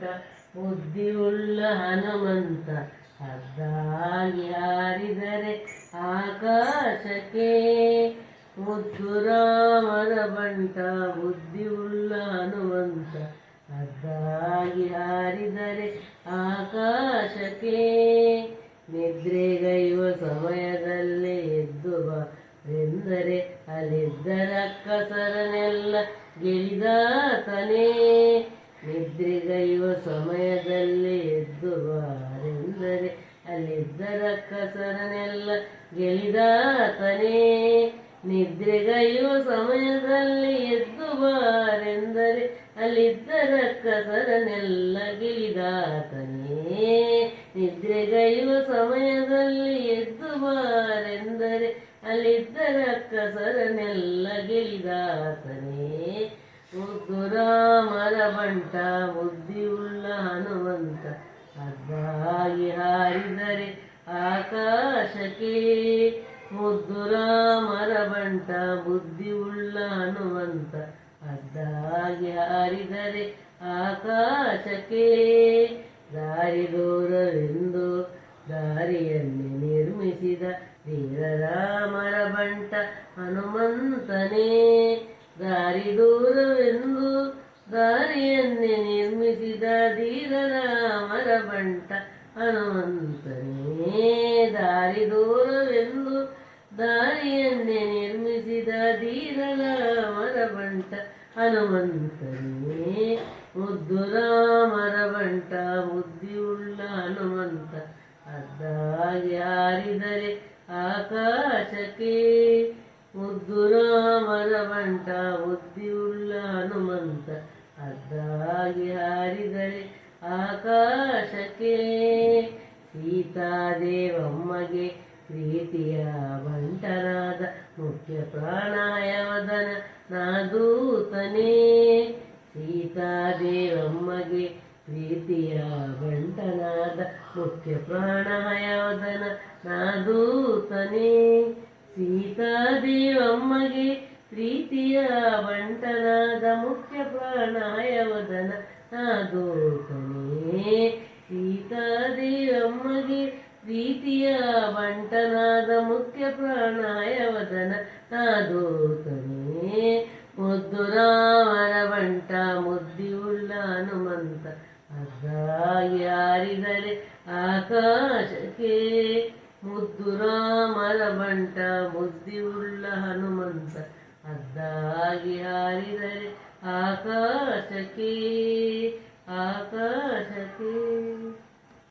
ಬಂಟ ಬುದ್ಧಿಯುಳ್ಳ ಹನುಮಂತ. ಅದ್ದಾಗಿ ಹಾರಿದರೆ ಆಕಾಶಕ್ಕೆ ಮುದ್ದು ರಾಮನ ಬಂಟ, ಬುದ್ಧಿಯುಳ್ಳ ಹನುಮಂತ. ಅದ್ದಾಗಿ ಹಾರಿದರೆ ಆಕಾಶಕ್ಕೆ ನಿದ್ರೆಗೈವ ಸಮಯದಲ್ಲೇ ಎದ್ದು ಎಂದರೆ ಅಲ್ಲಿದ್ದರ ಕಸರನೆಲ್ಲ ಗೆಳಿದಾತನೇ ನಿದ್ರೆಗೈಯುವ ಸಮಯದಲ್ಲಿ ಎದ್ದು ಬಾರೆಂದರೆ ಅಲ್ಲಿದ್ದರ ಕಸರನೆಲ್ಲ ಗೆಳಿದಾತನೇ ನಿದ್ರೆಗೈಯುವ ಸಮಯದಲ್ಲಿ ಎದ್ದು ಬಾರೆಂದರೆ ಅಲ್ಲಿದ್ದರ ಕಸರನೆಲ್ಲ ಗಿಳಿದಾತನೇ ನಿದ್ರೆಗೈಯುವ ಸಮಯದಲ್ಲಿ ಎದ್ದು ಬಾರೆಂದರೆ ಅಲ್ಲಿದ್ದರ ಕಸರನೆಲ್ಲ ಗೆಳಿದಾತನೇ ಮುದ್ದು ರಾಮರ ಬಂಟ ಹನುಮಂತ. ಅದ್ದಾಗಿ ಹಾರಿದರೆ ಆಕಾಶಕ್ಕೆ. ಮುದ್ದು ರಾಮರ ಬಂಟ ಬುದ್ಧಿಯುಳ್ಳ ಹನುಮಂತ. ಅದ್ದಾಗಿ ಹಾರಿದರೆ ಆಕಾಶಕ್ಕೆ. ದಾರಿ ದೂರವೆಂದು ದಾರಿಯಲ್ಲಿ ನಿರ್ಮಿಸಿದ ವೀರರಾಮರ ಬಂಟ ಹನುಮಂತನೇ. ದಾರಿ ದೂರವೆಂದು ದಾರಿಯನ್ನೇ ನಿರ್ಮಿಸಿದ ಧೀರರಾಮರ ಬಂಟ ಹನುಮಂತನೇ ದಾರಿ ದೂರವೆಂದು ದಾರಿಯನ್ನೇ ನಿರ್ಮಿಸಿದ ಧೀರರಾಮರ ಬಂಟ ಹನುಮಂತನೇ. ಮುದ್ದು ರಾಮರ ಬಂಟ ಬುದ್ಧಿಯುಳ್ಳ ಹನುಮಂತ, ಅದ್ದಾಗಿ ಹಾರಿದರೆ ಆಕಾಶಕ್ಕೆ. ಮುದ್ದು ರಾಮರ ಬಂಟ ಬುದ್ಧಿಯುಳ್ಳ ಹನುಮಂತ ಅದ್ದಾಗಿ ಹಾರಿದರೆ ಆಕಾಶಕ್ಕೆ ಸೀತಾದೇವಮ್ಮಗೆ ಪ್ರೀತಿಯ ಬಂಟನಾದ ಮುಖ್ಯ ಪ್ರಾಣಾಯವದನ ನಾದೂತನೇ ಸೀತಾದೇವಮ್ಮಗೆ ಪ್ರೀತಿಯ ಬಂಟನಾದ ಮುಖ್ಯ ಪ್ರಾಣಾಯವದನ ನಾದೂತನೇ ಸೀತಾದೇವಮ್ಮಗೆ ಪ್ರೀತಿಯ ಬಂಟನಾದ ಮುಖ್ಯ ಪ್ರಾಣಾಯವದನ ನಾದೂತನೇ ಸೀತಾದೇವಮ್ಮಗೆ ಪ್ರೀತಿಯ ಬಂಟನಾದ ಮುಖ್ಯ ಪ್ರಾಣಾಯವದನ. ನಾದೂತನೇ ಮುದ್ದು ರಾಮನ ಬಂಟ, ಮುದ್ದಿಯುಳ್ಳ ಹನುಮಂತ. ಅದಾಗಿ ಹಾರಿದರೆ ಆಕಾಶಕ್ಕೆ ಮುದ್ದು ರಾಮರ ಬಂಟ, ಮುದ್ದಿಯುಳ್ಳ ಹನುಮಂತ. ಅದ್ದಾಗಿ ಹಾರಿದರೆ ಆಕಾಶಕ್ಕೆ ಆಕಾಶಕ್ಕೆ